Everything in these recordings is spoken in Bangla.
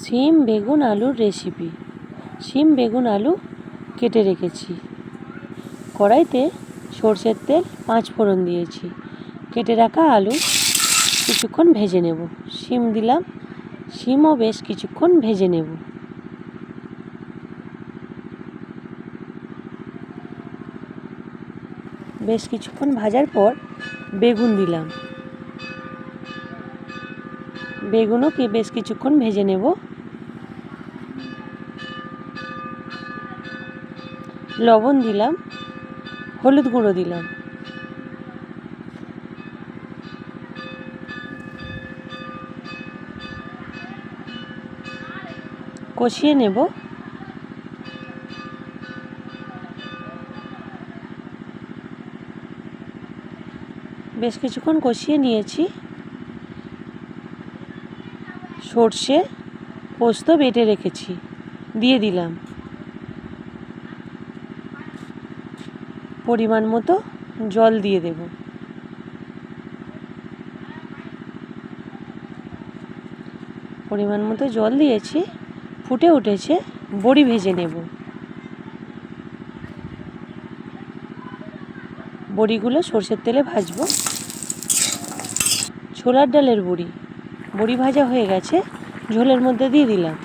শিম বেগুন, আলুর রেসিপি সিম, বেগুন, আলু কেটে রেখেছি। কড়াইতে সর্ষের তেল, পাঁচ ফোড়ন দিয়েছি। কেটে রাখা আলু কিছুক্ষণ ভেজে নেব। শিম দিলাম। শিমও বেশ কিছুক্ষণ ভেজে নেব। বেশ কিছুক্ষণ ভাজার পর বেগুন দিলাম। বেগুনও কি বেশ কিছুক্ষণ ভেজে নেব। লবণ দিলাম, হলুদ গুঁড়ো দিলাম। কষিয়ে নেব। বেশ কিছুক্ষণ কষিয়ে নিয়েছি। সর্ষে পোস্ত বেটে রেখেছি, দিয়ে দিলাম। পরিমাণ মতো জল দিয়ে দেব। পরিমাণ মতো জল দিয়েছি, ফুটে উঠেছে, বড়ি ভেজে নেব। বড়িগুলো সর্ষের তেলে ভাজবো। ছোলার ডালের বড়ি। বড়ি ভাজা হয়ে গেছে, ঝোলের মধ্যে দিয়ে দিলাম।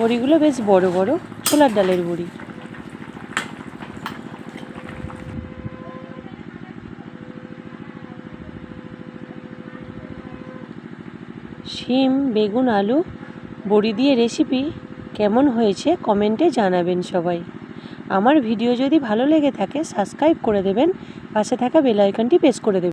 বড়িগুলো বেশ বড় বড়, ছোলার ডালের বড়ি। শিম, বেগুন, আলু, বড়ি দিয়ে রেসিপি কেমন হয়েছে কমেন্টে জানাবেন সবাই। আমার ভিডিও যদি ভালো লেগে থাকে সাবস্ক্রাইব করে দেবেন, পাশে থাকা বেল আইকনটি প্রেস করে দেবেন।